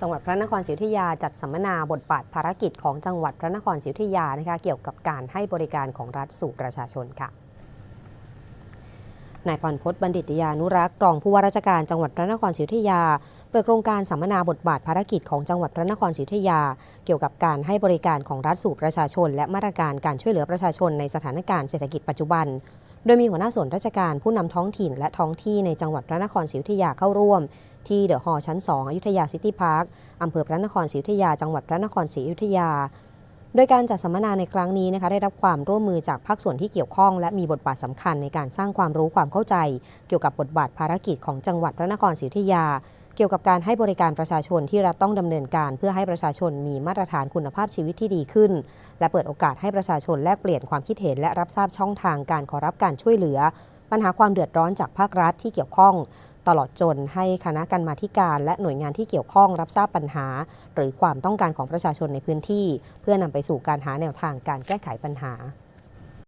จังหวัดพระนครศรีอยุธยาจัดสัมมนาบทบาทภารกิจของจังหวัดพระนครศรีอยุธยานะคะเกี่ยวกับการให้บริการของรัฐสู่ประชาชนค่ะนายพรพจน์บัณฑิตยานุรักษ์รองผู้ว่าราชการจังหวัดพระนครศรีอยุธยา เปิดโครงการสัมมนาบทบาทภารกิจของจังหวัดพระนครศรีอยุธยา เกี่ยวกับการให้บริการของรัฐสู่ประชาชน และมาตรการการช่วยเหลือประชาชนในสถานการณ์เศรษฐกิจปัจจุบัน โดยมีหัวหน้าส่วนราชการผู้นำท้องถิ่นและท้องที่ในจังหวัดพระนครศรีอยุธยาเข้าร่วม ที่เดอะฮอลล์ชั้น 2 อยุธยาซิตี้พาร์คอำเภอพระนครศรีอยุธยา จังหวัดพระนครศรีอยุธยา โดยการจัดสัมมนาในครั้งนี้นะคะได้รับความร่วมมือจากภาคส่วนที่เกี่ยวข้อง และมีบทบาทสำคัญในการสร้างความรู้ความเข้าใจ เกี่ยวกับบทบาทภารกิจของจังหวัดพระนครศรีอยุธยา เกี่ยวกับการให้บริการประชาชนที่รัฐต้องดำเนินการ เพื่อให้ประชาชนมีมาตรฐานคุณภาพชีวิตที่ดีขึ้น และเปิดโอกาสให้ประชาชนแลกเปลี่ยนความคิดเห็น และรับทราบช่องทางการขอรับการช่วยเหลือ ปัญหาความเดือดร้อนจากภาครัฐที่เกี่ยวข้อง ตลอดจนให้คณะกรรมาการ และหน่วยงานที่เกี่ยวข้องรับทราบปัญหา หรือความต้องการของประชาชนในพื้นที่ เพื่อนำไปสู่การหาแนวทางการแก้ไขปัญหา